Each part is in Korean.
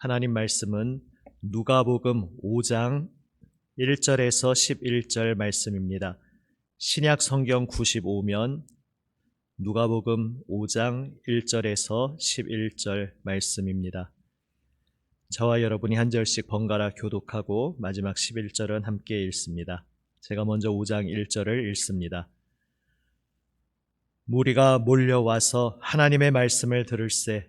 하나님 말씀은 누가복음 5장 1절에서 11절 말씀입니다. 신약 성경 95면 누가복음 5장 1절에서 11절 말씀입니다. 저와 여러분이 한 절씩 번갈아 교독하고 마지막 11절은 함께 읽습니다. 제가 먼저 5장 1절을 읽습니다. 무리가 몰려와서 하나님의 말씀을 들을새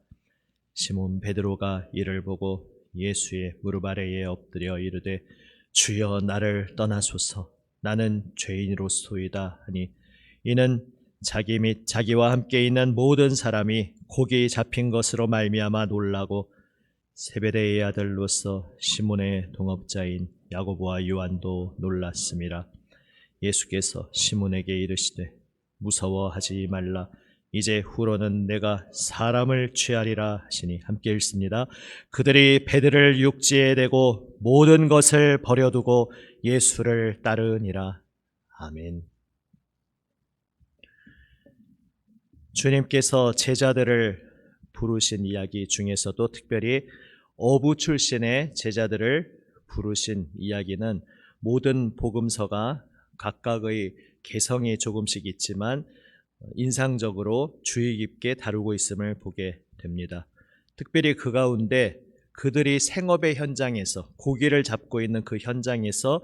시몬 베드로가 이를 보고 예수의 무릎 아래에 엎드려 이르되 주여 나를 떠나소서 나는 죄인으로소이다 하니 이는 자기 및 자기와 함께 있는 모든 사람이 고기 잡힌 것으로 말미암아 놀라고 세베대의 아들로서 시몬의 동업자인 야고보와 요한도 놀랐습니다. 예수께서 시몬에게 이르시되 무서워하지 말라. 이제 후로는 내가 사람을 취하리라 하시니 함께 읽습니다. 그들이 배들을 육지에 대고 모든 것을 버려두고 예수를 따르니라. 아멘. 주님께서 제자들을 부르신 이야기 중에서도 특별히 어부 출신의 제자들을 부르신 이야기는 모든 복음서가 각각의 개성이 조금씩 있지만 인상적으로 주의 깊게 다루고 있음을 보게 됩니다. 특별히 그 가운데 그들이 생업의 현장에서 고기를 잡고 있는 그 현장에서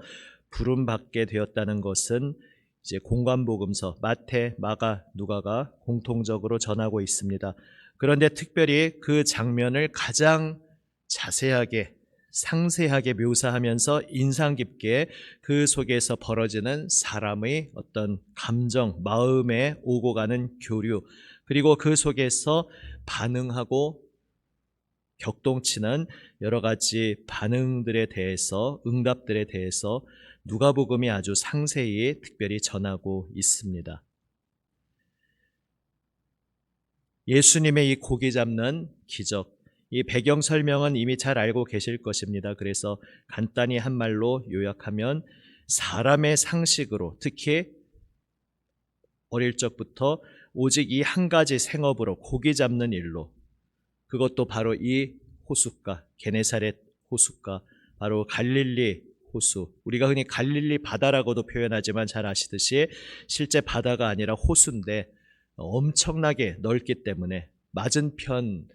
부름 받게 되었다는 것은 이제 공관복음서 마태, 마가, 누가가 공통적으로 전하고 있습니다. 그런데 특별히 그 장면을 가장 자세하게 상세하게 묘사하면서 인상 깊게 그 속에서 벌어지는 사람의 어떤 감정, 마음에 오고 가는 교류, 그리고 그 속에서 반응하고 격동치는 여러 가지 반응들에 대해서, 응답들에 대해서 누가복음이 아주 상세히 특별히 전하고 있습니다. 예수님의 이 고기 잡는 기적, 이 배경 설명은 이미 잘 알고 계실 것입니다. 그래서 간단히 한 말로 요약하면 사람의 상식으로 특히 어릴 적부터 오직 이 한 가지 생업으로 고기 잡는 일로 그것도 바로 이 호숫가 게네사렛 호숫가 바로 갈릴리 호수 우리가 흔히 갈릴리 바다라고도 표현하지만 잘 아시듯이 실제 바다가 아니라 호수인데 엄청나게 넓기 때문에 맞은편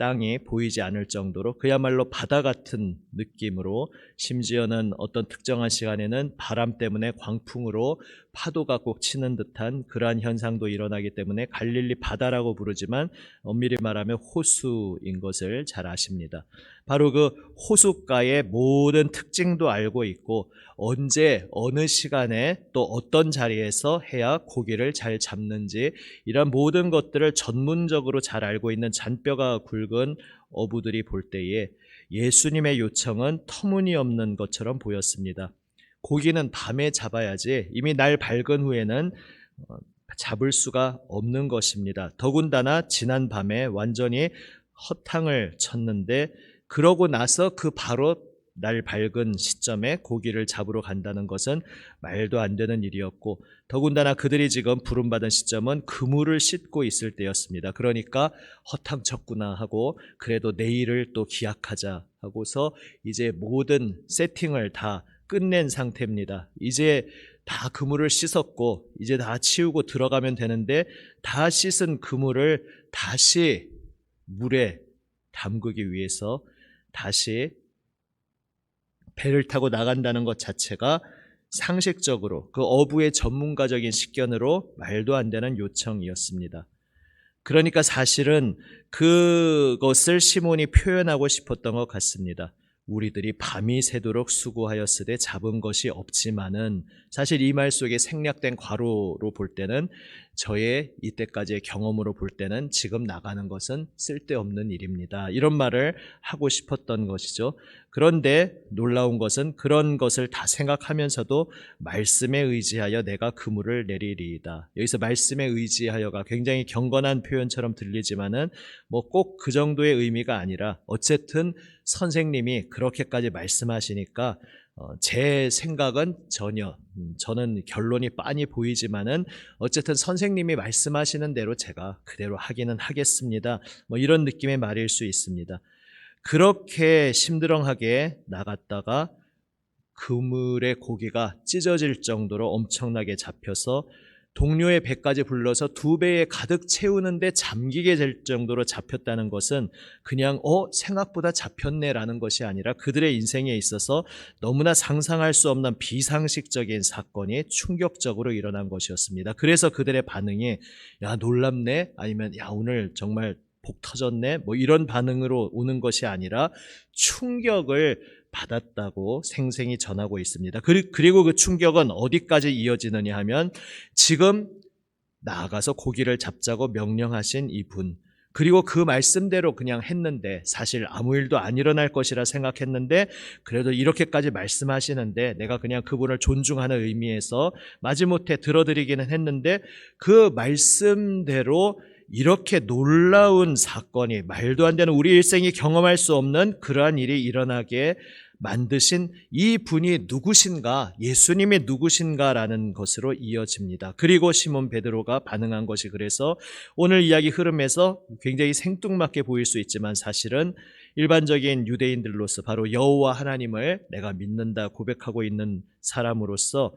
땅이 보이지 않을 정도로 그야말로 바다 같은 느낌으로 심지어는 어떤 특정한 시간에는 바람 때문에 광풍으로 파도가 꼭 치는 듯한 그러한 현상도 일어나기 때문에 갈릴리 바다라고 부르지만 엄밀히 말하면 호수인 것을 잘 아십니다. 바로 그 호숫가의 모든 특징도 알고 있고 언제 어느 시간에 또 어떤 자리에서 해야 고기를 잘 잡는지 이런 모든 것들을 전문적으로 잘 알고 있는 잔뼈가 굵은 어부들이 볼 때에 예수님의 요청은 터무니없는 것처럼 보였습니다. 고기는 밤에 잡아야지 이미 날 밝은 후에는 어, 잡을 수가 없는 것입니다. 더군다나 지난 밤에 완전히 허탕을 쳤는데 그러고 나서 그 바로 날 밝은 시점에 고기를 잡으러 간다는 것은 말도 안 되는 일이었고 더군다나 그들이 지금 부름받은 시점은 그물을 씻고 있을 때였습니다. 그러니까 허탕쳤구나 하고 그래도 내일을 또 기약하자 하고서 이제 모든 세팅을 다 끝낸 상태입니다. 이제 다 그물을 씻었고 이제 다 치우고 들어가면 되는데 다 씻은 그물을 다시 물에 담그기 위해서 다시 배를 타고 나간다는 것 자체가 상식적으로 그 어부의 전문가적인 식견으로 말도 안 되는 요청이었습니다. 그러니까 사실은 그것을 시몬이 표현하고 싶었던 것 같습니다. 우리들이 밤이 새도록 수고하였으되 잡은 것이 없지만은 사실 이 말 속에 생략된 괄호로 볼 때는 저의 이때까지의 경험으로 볼 때는 지금 나가는 것은 쓸데없는 일입니다. 이런 말을 하고 싶었던 것이죠. 그런데 놀라운 것은 그런 것을 다 생각하면서도 말씀에 의지하여 내가 그물을 내리리이다. 여기서 말씀에 의지하여가 굉장히 경건한 표현처럼 들리지만은 뭐 꼭 그 정도의 의미가 아니라 어쨌든 선생님이 그렇게까지 말씀하시니까 어, 제 생각은 전혀 음, 저는 결론이 빤히 보이지만은 어쨌든 선생님이 말씀하시는 대로 제가 그대로 하기는 하겠습니다. 뭐 이런 느낌의 말일 수 있습니다. 그렇게 심드렁하게 나갔다가 그물의 고기가 찢어질 정도로 엄청나게 잡혀서 동료의 배까지 불러서 두 배에 가득 채우는데 잠기게 될 정도로 잡혔다는 것은 그냥 어 생각보다 잡혔네라는 것이 아니라 그들의 인생에 있어서 너무나 상상할 수 없는 비상식적인 사건이 충격적으로 일어난 것이었습니다. 그래서 그들의 반응이 야 놀랍네 아니면 야 오늘 정말 복 터졌네 뭐 이런 반응으로 오는 것이 아니라 충격을 받았다고 생생히 전하고 있습니다. 그리- 그리고 그 충격은 어디까지 이어지느냐 하면 지금 나아가서 고기를 잡자고 명령하신 이분 그리고 그 말씀대로 그냥 했는데 사실 아무 일도 안 일어날 것이라 생각했는데 그래도 이렇게까지 말씀하시는데 내가 그냥 그분을 존중하는 의미에서 마지못해 들어드리기는 했는데 그 말씀대로 이렇게 놀라운 사건이 말도 안 되는 우리 일생이 경험할 수 없는 그러한 일이 일어나게 만드신 이 분이 누구신가, 예수님이 누구신가라는 것으로 이어집니다. 그리고 시몬 베드로가 반응한 것이 그래서 오늘 이야기 흐름에서 굉장히 생뚱맞게 보일 수 있지만 사실은 일반적인 유대인들로서 바로 여호와 하나님을 내가 믿는다 고백하고 있는 사람으로서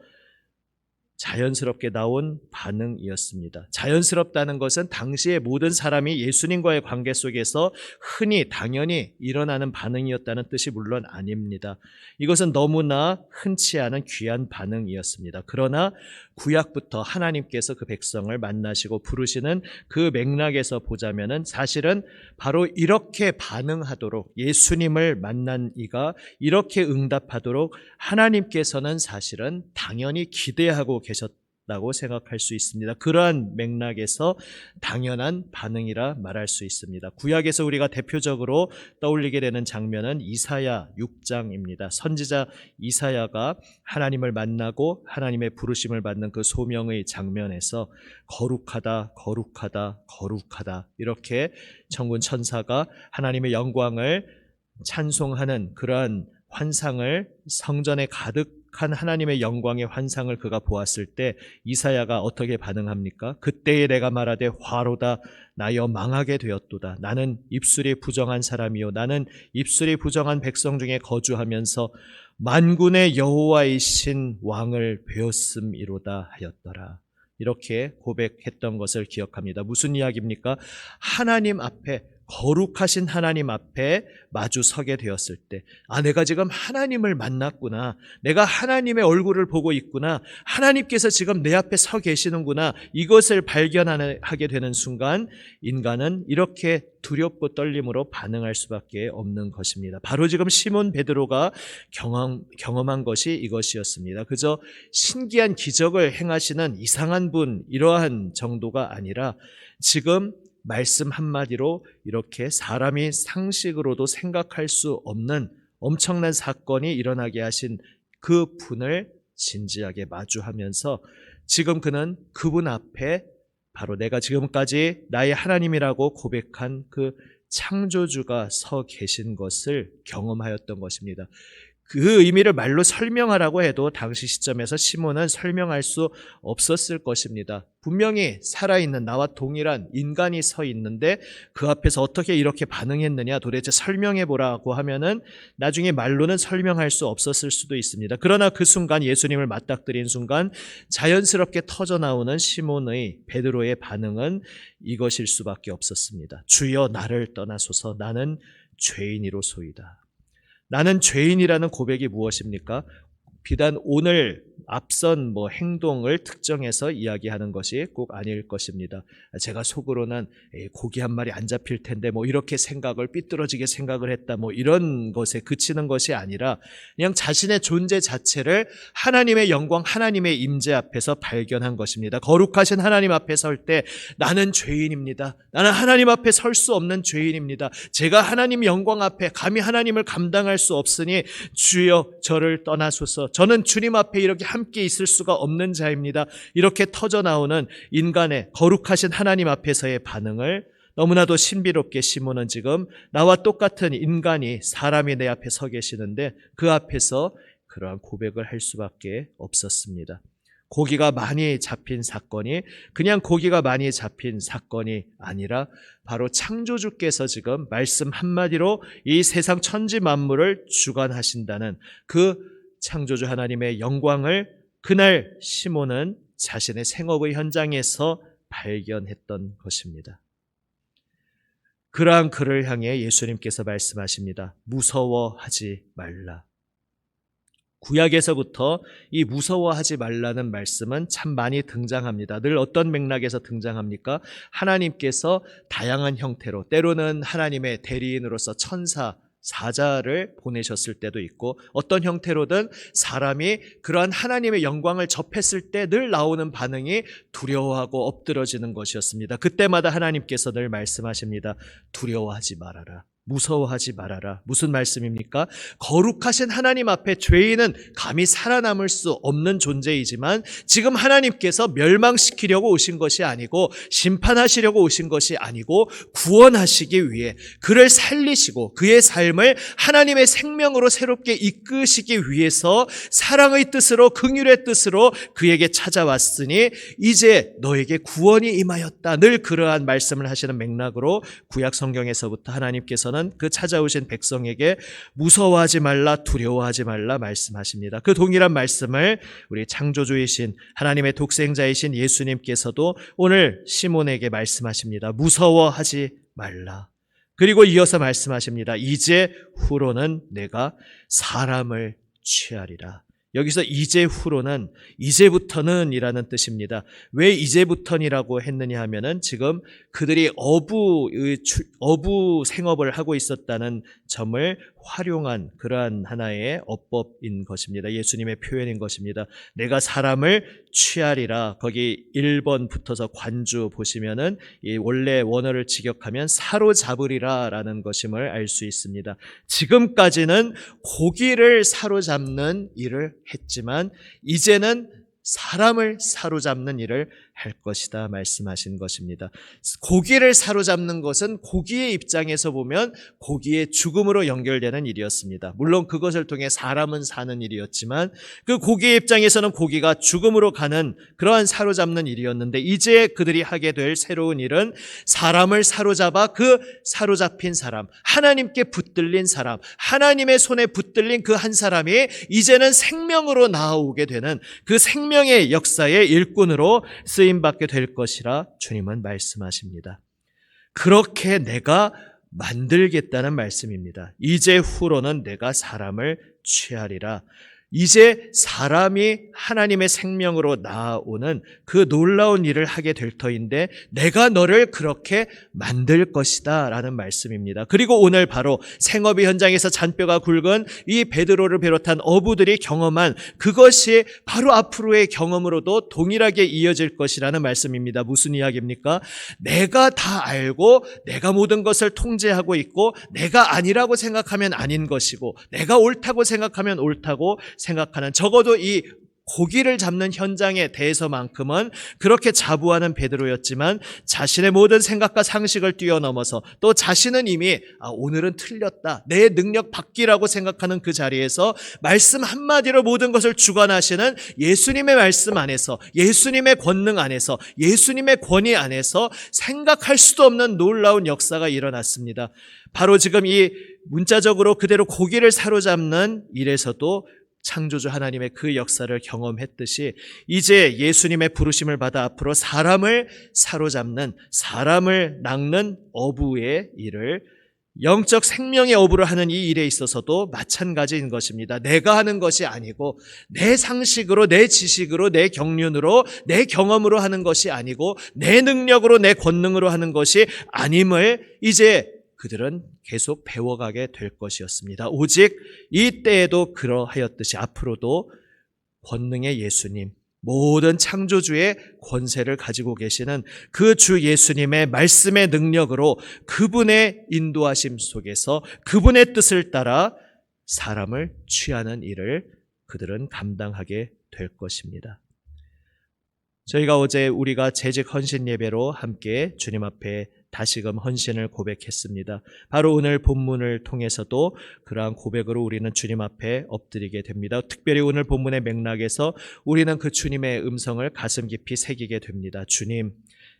자연스럽게 나온 반응이었습니다. 자연스럽다는 것은 당시의 모든 사람이 예수님과의 관계 속에서 흔히 당연히 일어나는 반응이었다는 뜻이 물론 아닙니다. 이것은 너무나 흔치 않은 귀한 반응이었습니다. 그러나 구약부터 하나님께서 그 백성을 만나시고 부르시는 그 맥락에서 보자면은 사실은 바로 이렇게 반응하도록 예수님을 만난 이가 이렇게 응답하도록 하나님께서는 사실은 당연히 기대하고 계셨다고 생각할 수 있습니다. 그러한 맥락에서 당연한 반응이라 말할 수 있습니다. 구약에서 우리가 대표적으로 떠올리게 되는 장면은 이사야 6장입니다. 선지자 이사야가 하나님을 만나고 하나님의 부르심을 받는 그 소명의 장면에서 거룩하다, 거룩하다, 거룩하다 이렇게 천군 천사가 하나님의 영광을 찬송하는 그러한 환상을 성전에 가득 한 하나님의 영광의 환상을 그가 보았을 때 이사야가 어떻게 반응합니까? 그때에 내가 말하되 화로다 나여 망하게 되었도다. 나는 입술이 부정한 사람이요 나는 입술이 부정한 백성 중에 거주하면서 만군의 여호와이신 왕을 배웠음이로다 하였더라. 이렇게 고백했던 것을 기억합니다. 무슨 이야기입니까? 하나님 앞에 거룩하신 하나님 앞에 마주 서게 되었을 때, 아, 내가 지금 하나님을 만났구나. 내가 하나님의 얼굴을 보고 있구나. 하나님께서 지금 내 앞에 서 계시는구나. 이것을 발견하게 되는 순간, 인간은 이렇게 두렵고 떨림으로 반응할 수밖에 없는 것입니다. 바로 지금 시몬 베드로가 경험, 경험한 것이 이것이었습니다. 그저 신기한 기적을 행하시는 이상한 분, 이러한 정도가 아니라 지금 말씀 한마디로 이렇게 사람이 상식으로도 생각할 수 없는 엄청난 사건이 일어나게 하신 그 분을 진지하게 마주하면서 지금 그는 그분 앞에 바로 내가 지금까지 나의 하나님이라고 고백한 그 창조주가 서 계신 것을 경험하였던 것입니다. 그 의미를 말로 설명하라고 해도 당시 시점에서 시몬은 설명할 수 없었을 것입니다. 분명히 살아있는 나와 동일한 인간이 서 있는데 그 앞에서 어떻게 이렇게 반응했느냐 도대체 설명해 보라고 하면은 나중에 말로는 설명할 수 없었을 수도 있습니다. 그러나 그 순간 예수님을 맞닥뜨린 순간 자연스럽게 터져 나오는 시몬의 베드로의 반응은 이것일 수밖에 없었습니다. 주여 나를 떠나소서 나는 죄인이로소이다. 나는 죄인이라는 고백이 무엇입니까? 비단 오늘 앞선 뭐 행동을 특정해서 이야기하는 것이 꼭 아닐 것입니다. 제가 속으로는 고기 한 마리 안 잡힐 텐데 뭐 이렇게 생각을 삐뚤어지게 생각을 했다 뭐 이런 것에 그치는 것이 아니라 그냥 자신의 존재 자체를 하나님의 영광 하나님의 임재 앞에서 발견한 것입니다. 거룩하신 하나님 앞에 설 때 나는 죄인입니다. 나는 하나님 앞에 설 수 없는 죄인입니다. 제가 하나님 영광 앞에 감히 하나님을 감당할 수 없으니 주여 저를 떠나소서. 저는 주님 앞에 이렇게 함께 있을 수가 없는 자입니다. 이렇게 터져 나오는 인간의 거룩하신 하나님 앞에서의 반응을 너무나도 신비롭게 시몬은 지금 나와 똑같은 인간이 사람이 내 앞에 서 계시는데 그 앞에서 그러한 고백을 할 수밖에 없었습니다. 고기가 많이 잡힌 사건이 그냥 고기가 많이 잡힌 사건이 아니라 바로 창조주께서 지금 말씀 한마디로 이 세상 천지 만물을 주관하신다는 그 창조주 하나님의 영광을 그날 시몬은 자신의 생업의 현장에서 발견했던 것입니다. 그러한 그를 향해 예수님께서 말씀하십니다. 무서워하지 말라. 구약에서부터 이 무서워하지 말라는 말씀은 참 많이 등장합니다. 늘 어떤 맥락에서 등장합니까? 하나님께서 다양한 형태로 때로는 하나님의 대리인으로서 천사 사자를 보내셨을 때도 있고 어떤 형태로든 사람이 그러한 하나님의 영광을 접했을 때 늘 나오는 반응이 두려워하고 엎드러지는 것이었습니다. 그때마다 하나님께서 늘 말씀하십니다. 두려워하지 말아라. 무서워하지 말아라. 무슨 말씀입니까? 거룩하신 하나님 앞에 죄인은 감히 살아남을 수 없는 존재이지만 지금 하나님께서 멸망시키려고 오신 것이 아니고 심판하시려고 오신 것이 아니고 구원하시기 위해 그를 살리시고 그의 삶을 하나님의 생명으로 새롭게 이끄시기 위해서 사랑의 뜻으로 긍휼의 뜻으로 그에게 찾아왔으니 이제 너에게 구원이 임하였다. 늘 그러한 말씀을 하시는 맥락으로 구약 성경에서부터 하나님께서 하나님께서는 그 찾아오신 백성에게 무서워하지 말라 두려워하지 말라 말씀하십니다. 그 동일한 말씀을 우리 창조주이신 하나님의 독생자이신 예수님께서도 오늘 시몬에게 말씀하십니다. 무서워하지 말라. 그리고 이어서 말씀하십니다. 이제 후로는 내가 사람을 취하리라. 여기서 이제 후로는 이제부터는 이라는 뜻입니다. 왜 이제부터니라고 했느냐 하면은 지금 그들이 어부, 어부 생업을 하고 있었다는 점을 활용한 그러한 하나의 어법인 것입니다. 예수님의 표현인 것입니다. 내가 사람을 취하리라. 거기 1번 붙어서 관주 보시면은 이 원래 원어를 직역하면 사로잡으리라 라는 것임을 알 수 있습니다. 지금까지는 고기를 사로잡는 일을 했지만 이제는 사람을 사로잡는 일을 할 것이다 말씀하신 것입니다. 고기를 사로잡는 것은 고기의 입장에서 보면 고기의 죽음으로 연결되는 일이었습니다. 물론 그것을 통해 사람은 사는 일이었지만 그 고기의 입장에서는 고기가 죽음으로 가는 그러한 사로잡는 일이었는데 이제 그들이 하게 될 새로운 일은 사람을 사로잡아 그 사로잡힌 사람, 하나님께 붙들린 사람, 하나님의 손에 붙들린 그 한 사람이 이제는 생명으로 나아오게 되는 그 생명의 역사의 일꾼으로 쓰 쓰임 받게 될 것이라 주님은 말씀하십니다. 그렇게 내가 만들겠다는 말씀입니다. 이제 후로는 내가 사람을 취하리라. 이제 사람이 하나님의 생명으로 나아오는 그 놀라운 일을 하게 될 터인데 내가 너를 그렇게 만들 것이다 라는 말씀입니다. 그리고 오늘 바로 생업의 현장에서 잔뼈가 굵은 이 베드로를 비롯한 어부들이 경험한 그것이 바로 앞으로의 경험으로도 동일하게 이어질 것이라는 말씀입니다. 무슨 이야기입니까? 내가 다 알고 내가 모든 것을 통제하고 있고 내가 아니라고 생각하면 아닌 것이고 내가 옳다고 생각하면 옳다고 생각하는 적어도 이 고기를 잡는 현장에 대해서만큼은 그렇게 자부하는 베드로였지만 자신의 모든 생각과 상식을 뛰어넘어서 또 자신은 이미 아, 오늘은 틀렸다. 내 능력 밖이라고 생각하는 그 자리에서 말씀 한마디로 모든 것을 주관하시는 예수님의 말씀 안에서 예수님의 권능 안에서 예수님의 권위 안에서 생각할 수도 없는 놀라운 역사가 일어났습니다. 바로 지금 이 문자적으로 그대로 고기를 사로잡는 일에서도 창조주 하나님의 그 역사를 경험했듯이 이제 예수님의 부르심을 받아 앞으로 사람을 사로잡는 사람을 낚는 어부의 일을 영적 생명의 어부를 하는 이 일에 있어서도 마찬가지인 것입니다. 내가 하는 것이 아니고 내 상식으로 내 지식으로 내 경륜으로 내 경험으로 하는 것이 아니고 내 능력으로 내 권능으로 하는 것이 아님을 이제 그들은 계속 배워가게 될 것이었습니다. 오직 이 때에도 그러하였듯이 앞으로도 권능의 예수님, 모든 창조주의 권세를 가지고 계시는 그 주 예수님의 말씀의 능력으로 그분의 인도하심 속에서 그분의 뜻을 따라 사람을 취하는 일을 그들은 감당하게 될 것입니다. 저희가 어제 우리가 재직 헌신 예배로 함께 주님 앞에 다시금 헌신을 고백했습니다. 바로 오늘 본문을 통해서도 그러한 고백으로 우리는 주님 앞에 엎드리게 됩니다. 특별히 오늘 본문의 맥락에서 우리는 그 주님의 음성을 가슴 깊이 새기게 됩니다. 주님,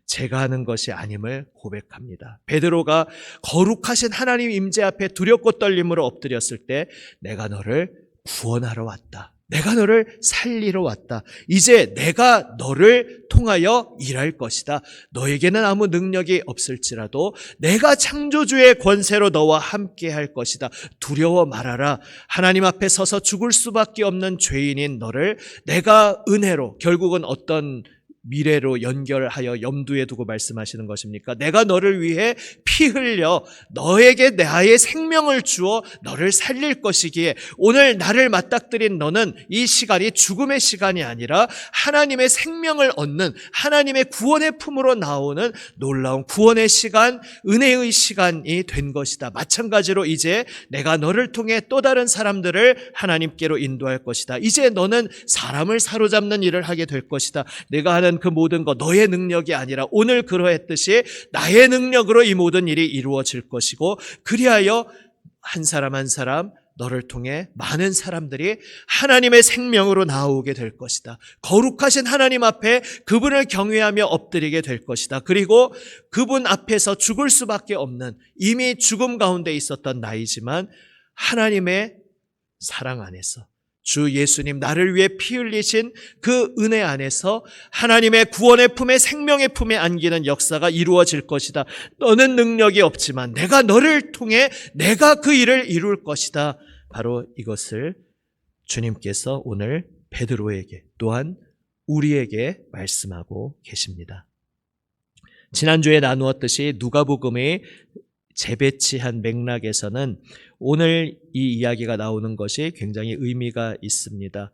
제가 하는 것이 아님을 고백합니다. 베드로가 거룩하신 하나님 임재 앞에 두렵고 떨림으로 엎드렸을 때 내가 너를 구원하러 왔다. 내가 너를 살리러 왔다. 이제 내가 너를 통하여 일할 것이다. 너에게는 아무 능력이 없을지라도 내가 창조주의 권세로 너와 함께 할 것이다. 두려워 말아라. 하나님 앞에 서서 죽을 수밖에 없는 죄인인 너를 내가 은혜로 결국은 어떤 미래로 연결하여 염두에 두고 말씀하시는 것입니까? 내가 너를 위해 피 흘려 너에게 나의 생명을 주어 너를 살릴 것이기에 오늘 나를 맞닥뜨린 너는 이 시간이 죽음의 시간이 아니라 하나님의 생명을 얻는 하나님의 구원의 품으로 나오는 놀라운 구원의 시간, 은혜의 시간이 된 것이다. 마찬가지로 이제 내가 너를 통해 또 다른 사람들을 하나님께로 인도할 것이다. 이제 너는 사람을 사로잡는 일을 하게 될 것이다. 내가 하는 그 모든 것 너의 능력이 아니라 오늘 그러했듯이 나의 능력으로 이 모든 일이 이루어질 것이고 그리하여 한 사람 한 사람 너를 통해 많은 사람들이 하나님의 생명으로 나오게 될 것이다. 거룩하신 하나님 앞에 그분을 경외하며 엎드리게 될 것이다. 그리고 그분 앞에서 죽을 수밖에 없는 이미 죽음 가운데 있었던 나이지만 하나님의 사랑 안에서 주 예수님 나를 위해 피 흘리신 그 은혜 안에서 하나님의 구원의 품에 생명의 품에 안기는 역사가 이루어질 것이다. 너는 능력이 없지만 내가 너를 통해 내가 그 일을 이룰 것이다. 바로 이것을 주님께서 오늘 베드로에게 또한 우리에게 말씀하고 계십니다. 지난주에 나누었듯이 누가복음의 재배치한 맥락에서는 오늘 이 이야기가 나오는 것이 굉장히 의미가 있습니다.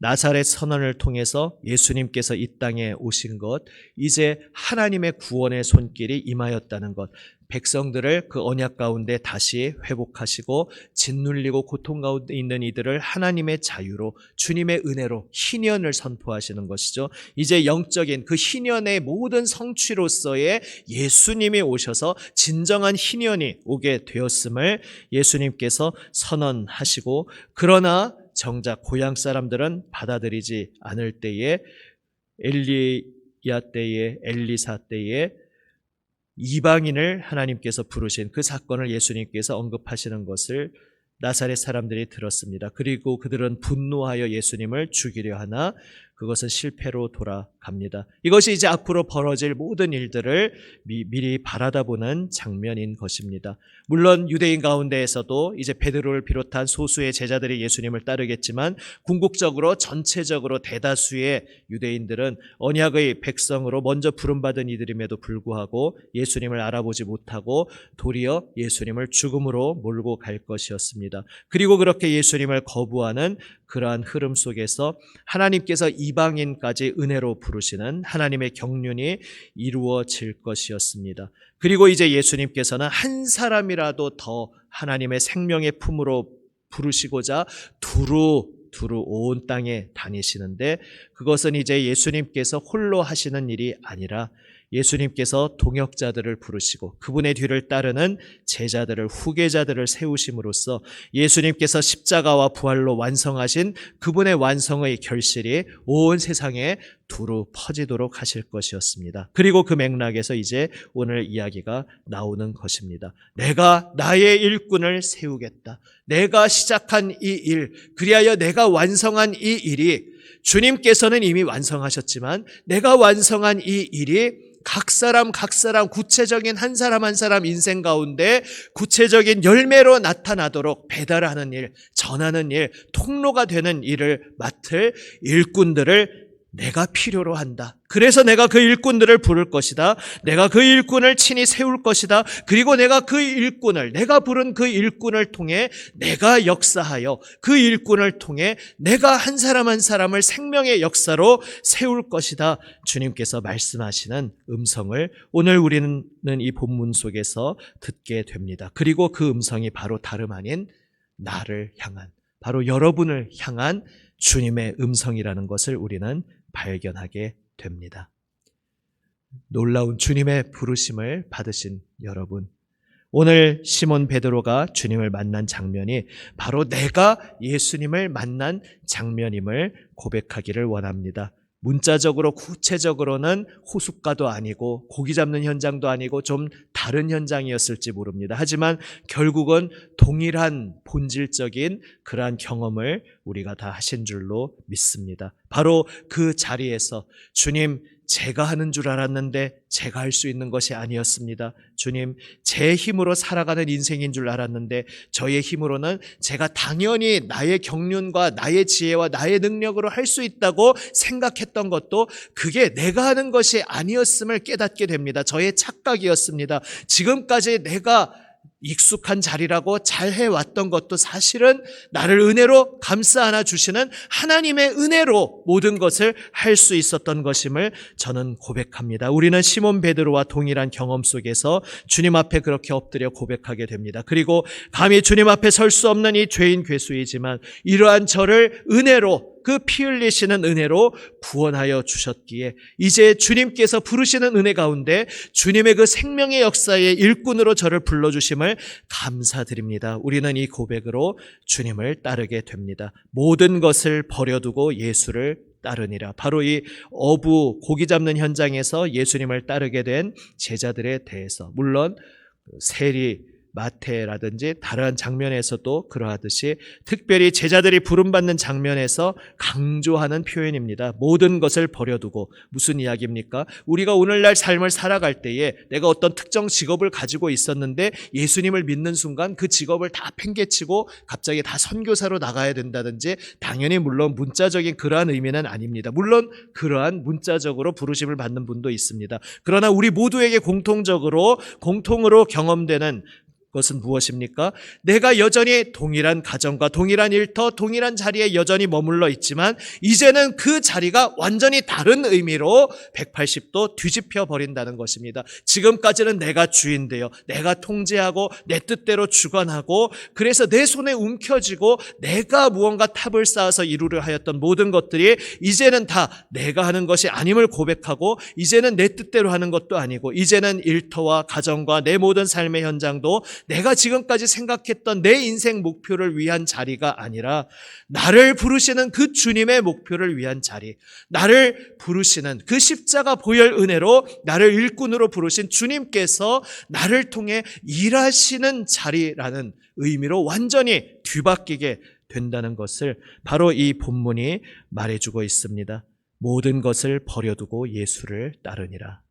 나사렛 선언을 통해서 예수님께서 이 땅에 오신 것, 이제 하나님의 구원의 손길이 임하였다는 것, 백성들을 그 언약 가운데 다시 회복하시고 짓눌리고 고통 가운데 있는 이들을 하나님의 자유로 주님의 은혜로 희년을 선포하시는 것이죠. 이제 영적인 그 희년의 모든 성취로서의 예수님이 오셔서 진정한 희년이 오게 되었음을 예수님께서 선언하시고 그러나 정작 고향 사람들은 받아들이지 않을 때에 엘리야 때에 엘리사 때에 이방인을 하나님께서 부르신 그 사건을 예수님께서 언급하시는 것을 나사렛 사람들이 들었습니다. 그리고 그들은 분노하여 예수님을 죽이려 하나 그것은 실패로 돌아갑니다. 이것이 이제 앞으로 벌어질 모든 일들을 미, 리 바라다보는 장면인 것입니다. 물론 유대인 가운데에서도 이제 베드로를 비롯한 소수의 제자들이 예수님을 따르겠지만 궁극적으로 전체적으로 대다수의 유대인들은 언약의 백성으로 먼저 부름받은 이들임에도 불구하고 예수님을 알아보지 못하고 도리어 예수님을 죽음으로 몰고 갈 것이었습니다. 그리고 그렇게 예수님을 거부하는 그러한 흐름 속에서 하나님께서 이방인까지 은혜로 부르시는 하나님의 경륜이 이루어질 것이었습니다. 그리고 이제 예수님께서는 한 사람이라도 더 하나님의 생명의 품으로 부르시고자 두루 두루 온 땅에 다니시는데 그것은 이제 예수님께서 홀로 하시는 일이 아니라 예수님께서 동역자들을 부르시고 그분의 뒤를 따르는 제자들을 후계자들을 세우심으로써 예수님께서 십자가와 부활로 완성하신 그분의 완성의 결실이 온 세상에 두루 퍼지도록 하실 것이었습니다. 그리고 그 맥락에서 이제 오늘 이야기가 나오는 것입니다. 내가 나의 일꾼을 세우겠다. 내가 시작한 이 일, 그리하여 내가 완성한 이 일이 주님께서는 이미 완성하셨지만 내가 완성한 이 일이 각 사람 각 사람 구체적인 한 사람 한 사람 인생 가운데 구체적인 열매로 나타나도록 배달하는 일, 전하는 일, 통로가 되는 일을 맡을 일꾼들을 내가 필요로 한다. 그래서 내가 그 일꾼들을 부를 것이다. 내가 그 일꾼을 친히 세울 것이다. 그리고 내가 그 일꾼을, 내가 부른 그 일꾼을 통해 내가 역사하여 그 일꾼을 통해 내가 한 사람 한 사람을 생명의 역사로 세울 것이다. 주님께서 말씀하시는 음성을 오늘 우리는 이 본문 속에서 듣게 됩니다. 그리고 그 음성이 바로 다름 아닌 나를 향한, 바로 여러분을 향한 주님의 음성이라는 것을 우리는 발견하게 됩니다. 놀라운 주님의 부르심을 받으신 여러분, 오늘 시몬 베드로가 주님을 만난 장면이 바로 내가 예수님을 만난 장면임을 고백하기를 원합니다. 문자적으로 구체적으로는 호숫가도 아니고 고기 잡는 현장도 아니고 좀 다른 현장이었을지 모릅니다. 하지만 결국은 동일한 본질적인 그러한 경험을 우리가 다 하신 줄로 믿습니다. 바로 그 자리에서 주님 제가 하는 줄 알았는데 제가 할 수 있는 것이 아니었습니다. 주님, 제 힘으로 살아가는 인생인 줄 알았는데 저의 힘으로는 제가 당연히 나의 경륜과 나의 지혜와 나의 능력으로 할 수 있다고 생각했던 것도 그게 내가 하는 것이 아니었음을 깨닫게 됩니다. 저의 착각이었습니다. 지금까지 내가 익숙한 자리라고 잘 해왔던 것도 사실은 나를 은혜로 감싸 안아 주시는 하나님의 은혜로 모든 것을 할 수 있었던 것임을 저는 고백합니다. 우리는 시몬 베드로와 동일한 경험 속에서 주님 앞에 그렇게 엎드려 고백하게 됩니다. 그리고 감히 주님 앞에 설 수 없는 이 죄인 괴수이지만 이러한 저를 은혜로 그피 흘리시는 은혜로 구원하여 주셨기에 이제 주님께서 부르시는 은혜 가운데 주님의 그 생명의 역사의 일꾼으로 저를 불러주심을 감사드립니다. 우리는 이 고백으로 주님을 따르게 됩니다. 모든 것을 버려두고 예수를 따르니라. 바로 이 어부 고기 잡는 현장에서 예수님을 따르게 된 제자들에 대해서 물론 세리 마태라든지 다른 장면에서도 그러하듯이 특별히 제자들이 부름받는 장면에서 강조하는 표현입니다. 모든 것을 버려두고 무슨 이야기입니까? 우리가 오늘날 삶을 살아갈 때에 내가 어떤 특정 직업을 가지고 있었는데 예수님을 믿는 순간 그 직업을 다 팽개치고 갑자기 다 선교사로 나가야 된다든지 당연히 물론 문자적인 그러한 의미는 아닙니다. 물론 그러한 문자적으로 부르심을 받는 분도 있습니다. 그러나 우리 모두에게 공통적으로 공통으로 경험되는 것은 무엇입니까? 내가 여전히 동일한 가정과 동일한 일터, 동일한 자리에 여전히 머물러 있지만 이제는 그 자리가 완전히 다른 의미로 180도 뒤집혀 버린다는 것입니다. 지금까지는 내가 주인되어 내가 통제하고 내 뜻대로 주관하고 그래서 내 손에 움켜쥐고 내가 무언가 탑을 쌓아서 이루려 하였던 모든 것들이 이제는 다 내가 하는 것이 아님을 고백하고 이제는 내 뜻대로 하는 것도 아니고 이제는 일터와 가정과 내 모든 삶의 현장도 내가 지금까지 생각했던 내 인생 목표를 위한 자리가 아니라 나를 부르시는 그 주님의 목표를 위한 자리, 나를 부르시는 그 십자가 보혈 은혜로 나를 일꾼으로 부르신 주님께서 나를 통해 일하시는 자리라는 의미로 완전히 뒤바뀌게 된다는 것을 바로 이 본문이 말해주고 있습니다. 모든 것을 버려두고 예수를 따르니라.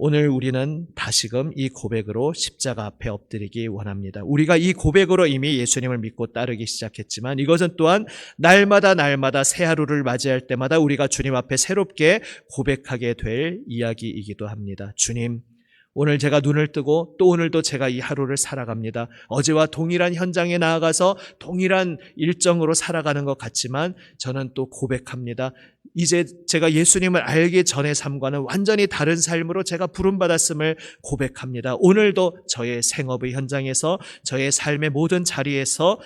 오늘 우리는 다시금 이 고백으로 십자가 앞에 엎드리기 원합니다. 우리가 이 고백으로 이미 예수님을 믿고 따르기 시작했지만 이것은 또한 날마다 날마다 새 하루를 맞이할 때마다 우리가 주님 앞에 새롭게 고백하게 될 이야기이기도 합니다. 주님, 오늘 제가 눈을 뜨고 또 오늘도 제가 이 하루를 살아갑니다. 어제와 동일한 현장에 나아가서 동일한 일정으로 살아가는 것 같지만 저는 또 고백합니다. 이제 제가 예수님을 알기 전의 삶과는 완전히 다른 삶으로 제가 부름받았음을 고백합니다. 오늘도 저의 생업의 현장에서 저의 삶의 모든 자리에서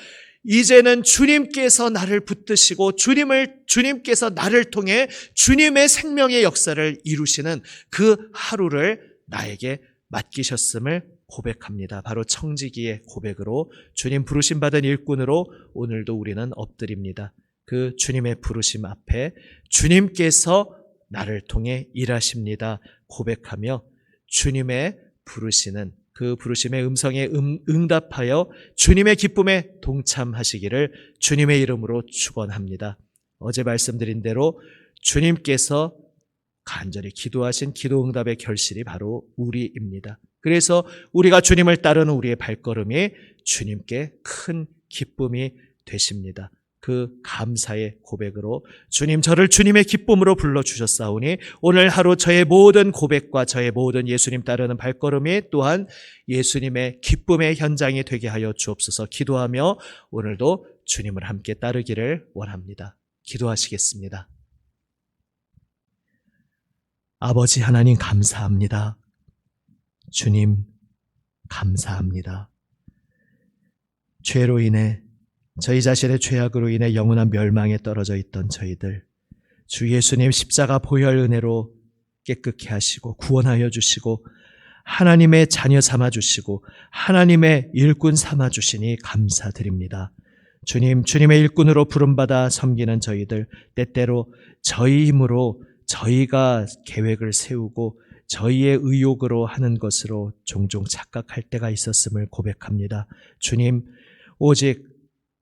이제는 주님께서 나를 붙드시고 주님을 주님께서 나를 통해 주님의 생명의 역사를 이루시는 그 하루를 나에게 맡기셨음을 고백합니다. 바로 청지기의 고백으로 주님 부르심 받은 일꾼으로 오늘도 우리는 엎드립니다. 그 주님의 부르심 앞에 주님께서 나를 통해 일하십니다. 고백하며 주님의 부르시는 그 부르심의 음성에 음, 응답하여 주님의 기쁨에 동참하시기를 주님의 이름으로 축원합니다. 어제 말씀드린 대로 주님께서 간절히 기도하신 기도 응답의 결실이 바로 우리입니다. 그래서 우리가 주님을 따르는 우리의 발걸음이 주님께 큰 기쁨이 되십니다. 그 감사의 고백으로 주님 저를 주님의 기쁨으로 불러 주셨사오니 오늘 하루 저의 모든 고백과 저의 모든 예수님 따르는 발걸음이 또한 예수님의 기쁨의 현장이 되게 하여 주옵소서 기도하며 오늘도 주님을 함께 따르기를 원합니다. 기도하시겠습니다. 아버지 하나님 감사합니다. 주님 감사합니다. 죄로 인해 저희 자신의 죄악으로 인해 영원한 멸망에 떨어져 있던 저희들 주 예수님 십자가 보혈 은혜로 깨끗게 하시고 구원하여 주시고 하나님의 자녀 삼아 주시고 하나님의 일꾼 삼아 주시니 감사드립니다. 주님, 주님의 일꾼으로 부름받아 섬기는 저희들 때때로 저희 힘으로 저희가 계획을 세우고 저희의 의욕으로 하는 것으로 종종 착각할 때가 있었음을 고백합니다. 주님, 오직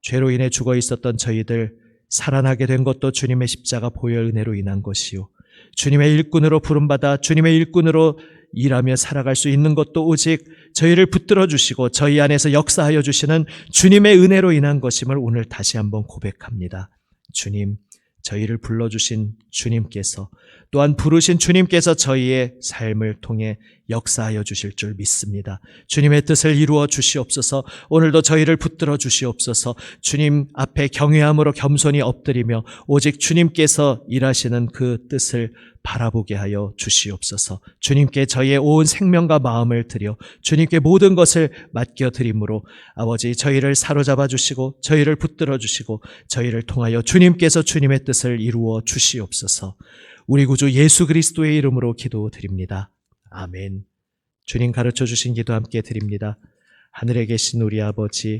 죄로 인해 죽어 있었던 저희들 살아나게 된 것도 주님의 십자가 보혈 은혜로 인한 것이요. 주님의 일꾼으로 부름받아 주님의 일꾼으로 일하며 살아갈 수 있는 것도 오직 저희를 붙들어 주시고 저희 안에서 역사하여 주시는 주님의 은혜로 인한 것임을 오늘 다시 한번 고백합니다. 주님, 저희를 불러주신 주님께서 또한 부르신 주님께서 저희의 삶을 통해 역사하여 주실 줄 믿습니다. 주님의 뜻을 이루어 주시옵소서. 오늘도 저희를 붙들어 주시옵소서. 주님 앞에 경외함으로 겸손히 엎드리며 오직 주님께서 일하시는 그 뜻을 바라보게 하여 주시옵소서. 주님께 저희의 온 생명과 마음을 드려 주님께 모든 것을 맡겨 드림으로 아버지 저희를 사로잡아 주시고 저희를 붙들어 주시고 저희를 통하여 주님께서 주님의 뜻을 이루어 주시옵소서 우리 구주 예수 그리스도의 이름으로 기도드립니다. 아멘. 주님 가르쳐 주신 기도 함께 드립니다. 하늘에 계신 우리 아버지,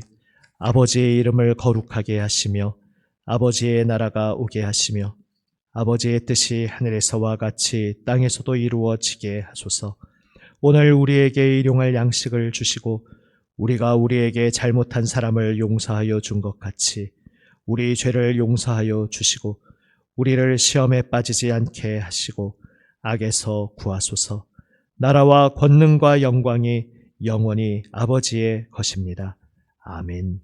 아버지의 이름을 거룩하게 하시며 아버지의 나라가 오게 하시며 아버지의 뜻이 하늘에서와 같이 땅에서도 이루어지게 하소서. 오늘 우리에게 일용할 양식을 주시고 우리가 우리에게 잘못한 사람을 용서하여 준 것 같이 우리 죄를 용서하여 주시고 우리를 시험에 빠지지 않게 하시고 악에서 구하소서. 나라와 권능과 영광이 영원히 아버지의 것입니다. 아멘.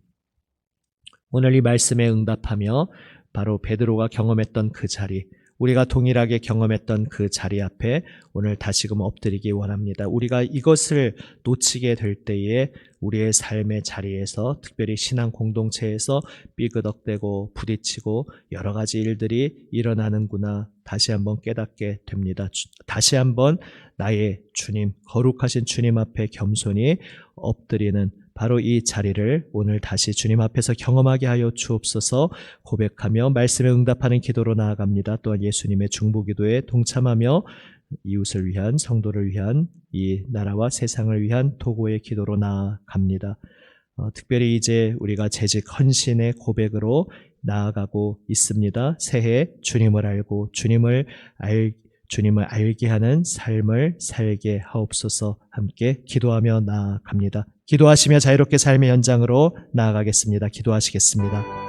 오늘 이 말씀에 응답하며 바로 베드로가 경험했던 그 자리, 우리가 동일하게 경험했던 그 자리 앞에 오늘 다시금 엎드리기 원합니다. 우리가 이것을 놓치게 될 때에 우리의 삶의 자리에서 특별히 신앙 공동체에서 삐그덕대고 부딪히고 여러 가지 일들이 일어나는구나 다시 한번 깨닫게 됩니다. 다시 한번 나의 주님, 거룩하신 주님 앞에 겸손히 엎드리는 바로 이 자리를 오늘 다시 주님 앞에서 경험하게 하여 주옵소서 고백하며 말씀에 응답하는 기도로 나아갑니다. 또한 예수님의 중보기도에 동참하며 이웃을 위한 성도를 위한 이 나라와 세상을 위한 도고의 기도로 나아갑니다. 어, 특별히 이제 우리가 재직 헌신의 고백으로 나아가고 있습니다. 새해 주님을 알고 주님을 알 주님을 알게 하는 삶을 살게 하옵소서 함께 기도하며 나아갑니다. 기도하시며 자유롭게 삶의 현장으로 나아가겠습니다. 기도하시겠습니다.